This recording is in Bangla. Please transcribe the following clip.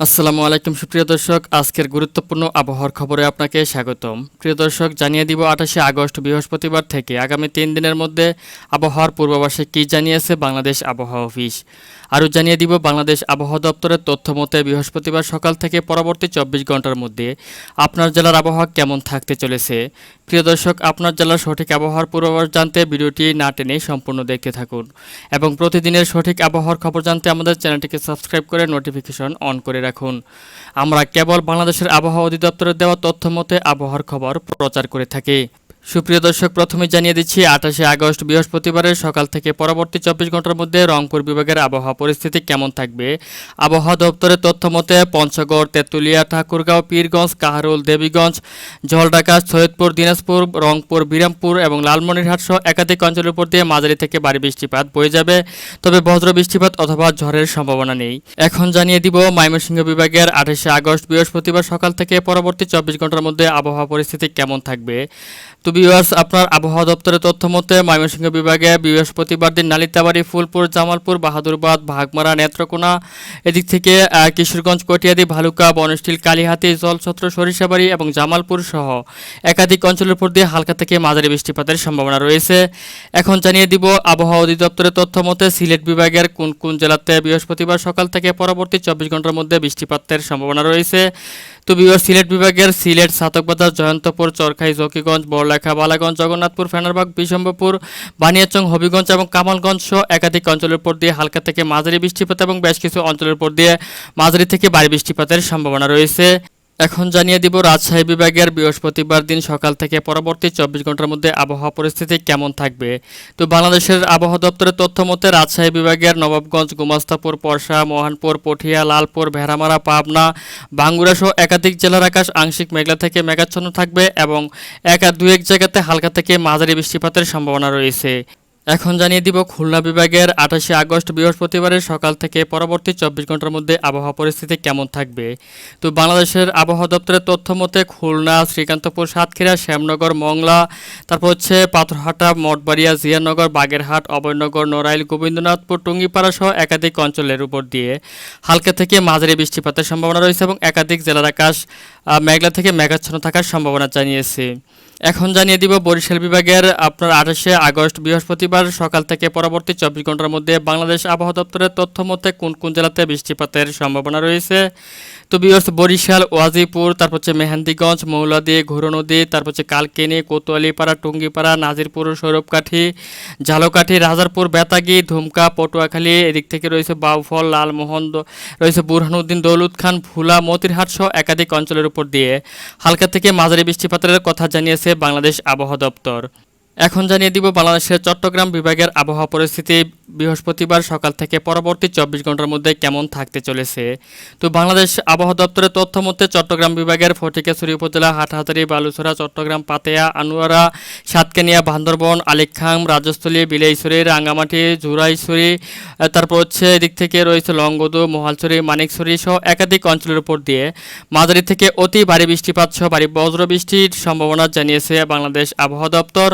আসসালামু আলাইকুম সুপ্রিয় দর্শক, আজকের গুরুত্বপূর্ণ আবহাওয়ার খবরে আপনাকে স্বাগতম। প্রিয় দর্শক, জানিয়ে দিব আঠাশে আগস্ট বৃহস্পতিবার থেকে আগামী তিন দিনের মধ্যে আবহাওয়ার পূর্বাভাসে কী জানিয়েছে বাংলাদেশ আবহাওয়া অফিস। আরও জানিয়ে দিব বাংলাদেশ আবহাওয়া দপ্তরের তথ্য মতে বৃহস্পতিবার সকাল থেকে পরবর্তী চব্বিশ ঘণ্টার মধ্যে আপনার জেলার আবহাওয়া কেমন থাকতে চলেছে। প্রিয় দর্শক, আপনার জেলার সঠিক আবহাওয়ার পূর্বাভাস জানতে ভিডিওটি না টেনে সম্পূর্ণ দেখতে থাকুন এবং প্রতিদিনের সঠিক আবহাওয়ার খবর জানতে আমাদের চ্যানেলটিকে সাবস্ক্রাইব করে নোটিফিকেশন অন করে রাখুন। আমরা কেবল বাংলাদেশের আবহাওয়া অধিদপ্তরের দেওয়া তথ্য মতে আবহাওয়ার খবর প্রচার করে থাকি। সুপ্রিয় দর্শক, প্রথমে জানিয়ে দিচ্ছি, আঠাশে আগস্ট বৃহস্পতিবারের সকাল থেকে পরবর্তী চব্বিশ ঘণ্টার মধ্যে রংপুর বিভাগের আবহাওয়া পরিস্থিতি কেমন থাকবে? আবহাওয়া দপ্তরের তথ্য মতে, পঞ্চগড়, তেঁতুলিয়া, ঠাকুরগাঁও, পীরগঞ্জ, কাহারুল, দেবীগঞ্জ জলঢাকা সৈয়দপুর, দিনাজপুর, রংপুর, বিরামপুর এবং লালমনিরহাট সহ একাধিক অঞ্চলের উপর দিয়ে মাঝারি থেকে ভারী বৃষ্টিপাত বয়ে যাবে। তবে বজ্র বৃষ্টিপাত অথবা ঝড়ের সম্ভাবনা নেই। এখন জানিয়ে দিব, ময়মনসিংহ বিভাগের আঠাশে আগস্ট বৃহস্পতিবার সকাল থেকে পরবর্তী চব্বিশ ঘণ্টার মধ্যে আবহাওয়া পরিস্থিতি কেমন থাকবে? ভিউয়ার্স আপনার আবহাওয়া দপ্তরের তথ্য মতে, ময়মনসিংহ বিভাগে বৃহস্পতিবার দিন নালিতাবাড়ি, ফুলপুর, জামালপুর, বাহাদুরবাদ ভাগমারা নেত্রকোনা, এদিক থেকে কিশোরগঞ্জ, কটিয়াদি, ভালুকা বনস্টিল কালীহাতি, জলছত্র, সরিষাবাড়ি এবং জামালপুর সহ একাধিক অঞ্চলের উপর দিয়ে হালকা থেকে মাঝারি বৃষ্টিপাতের সম্ভাবনা রয়েছে। এখন জানিয়ে দিব আবহাওয়া অধিদপ্তরের তথ্য মতে, সিলেট বিভাগের কোন কোন জেলাতে বৃহস্পতিবার সকাল থেকে পরবর্তী চব্বিশ ঘণ্টার মধ্যে বৃষ্টিপাতের সম্ভাবনা রয়েছে। তো বিভাগ সিলেট বিভাগের সিলেট, সাতকবাজার, জয়ন্তপুর, চরখাই, জকিগঞ্জ, বড়লেখা বালাগঞ্জ, জগন্নাথপুর, ফেনারবাগ বিশম্বপুর বানিয়াচং, হবিগঞ্জ এবং কামালগঞ্জ সহ একাধিক অঞ্চলের উপর দিয়ে হালকা থেকে মাঝারি বৃষ্টিপাত এবং বেশ কিছু অঞ্চলের উপর দিয়ে মাঝারি থেকে ভারী বৃষ্টিপাতের সম্ভাবনা রয়েছে। এখন জানিয়ে দিব, রাজশাহী বিভাগের বৃহস্পতিবার দিন সকাল থেকে পরবর্তী চব্বিশ ঘণ্টার মধ্যে আবহাওয়া পরিস্থিতি কেমন থাকবে? তো বাংলাদেশের আবহাওয়া দপ্তরের তথ্য মতে, রাজশাহী বিভাগের নবাবগঞ্জ, গুমাস্তাপুর, পরশা, মোহনপুর, পটিয়া, লালপুর, ভেড়ামারা, পাবনা, বাঙ্গুরা সহ একাধিক জেলার আকাশ আংশিক মেঘলা থেকে মেঘাচ্ছন্ন থাকবে এবং একা দু এক জায়গাতে হালকা থেকে মাঝারি বৃষ্টিপাতের সম্ভাবনা রয়েছে। এখন জানিয়ে দিব, খুলনা বিভাগের আঠাশে আগস্ট বৃহস্পতিবারের সকাল থেকে পরবর্তী চব্বিশ ঘণ্টার মধ্যে আবহাওয়া পরিস্থিতি কেমন থাকবে? তো বাংলাদেশের আবহাওয়া দপ্তরের তথ্য মতে, খুলনা, শ্রীকান্তপুর, সাতক্ষীরা, শ্যামনগর, মংলা, তারপর হচ্ছে পাথরহাটা, মঠবাড়িয়া, জিয়ানগর, বাগেরহাট, অভয়নগর, নড়াইল, গোবিন্দনাথপুর, টুঙ্গিপাড়া সহ একাধিক অঞ্চলের উপর দিয়ে হালকা থেকে মাঝারি বৃষ্টিপাতের সম্ভাবনা রয়েছে এবং একাধিক জেলার আকাশ মেঘলা থেকে মেঘাচ্ছন্ন থাকার সম্ভাবনা জানিয়েছে। এখন জানিয়ে দিব, বরিশাল বিভাগের আপনার আঠাশে আগস্ট বৃহস্পতিবার সকাল থেকে পরবর্তী চব্বিশ ঘণ্টার মধ্যে বাংলাদেশ আবহাওয়া দপ্তরের তথ্য মতে কোন কোন জেলাতে বৃষ্টিপাতের সম্ভাবনা রয়েছে। তো বিয়স বরিশাল, ওয়াজিপুর, তারপর হচ্ছে মেহেন্দিগঞ্জ, মৌলাদি ঘোরো নদী, তারপর হচ্ছে কালকেনি, কোতোয়ালিপাড়া, টুঙ্গিপাড়া, নাজিরপুর, সৌরভকাঠি, ঝালকাঠি, রাজারপুর, বেতাগি, ধুমকা, পটুয়াখালী, এদিক থেকে রয়েছে বাউফল, লালমোহন রয়েছে বুরহানুদ্দিন দৌলত খান ভুলা, মতিরহাট সহ একাধিক অঞ্চলের উপর দিয়ে। হালকা থেকে মাঝারি বৃষ্টিপাতের কথা জানিয়েছে বাংলাদেশ আবহাওয়া দপ্তর। এখন জানিয়ে দিব বাংলাদেশের চট্টগ্রাম বিভাগের আবহাওয়া পরিস্থিতি। বৃহস্পতিবার সকাল থেকে পরবর্তী চব্বিশ ঘণ্টার মধ্যে কেমন থাকতে চলেছে? তো বাংলাদেশ আবহাওয়া দপ্তরের তথ্য মতে, চট্টগ্রাম বিভাগের ফটিকেশ্বরী উপজেলা হাটহাজারি, বালুছড়া, চট্টগ্রাম পাতেয়া, আনোয়ারা, সাতকানিয়া, বান্দরবন, আলিখাম, রাজস্থলী, বিলাইছড়ি, রাঙ্গামাটি, জুরাইছড়ি তারপর হচ্ছে এদিক থেকে রয়েছে লংগদু, মহালছড়ি, মানিকছড়ি সহ একাধিক অঞ্চলের উপর দিয়ে। মাঝারি থেকে অতি ভারী বৃষ্টিপাত সহ ভারী বজ্র বৃষ্টির সম্ভাবনা জানিয়েছে বাংলাদেশ আবহাওয়া দপ্তর।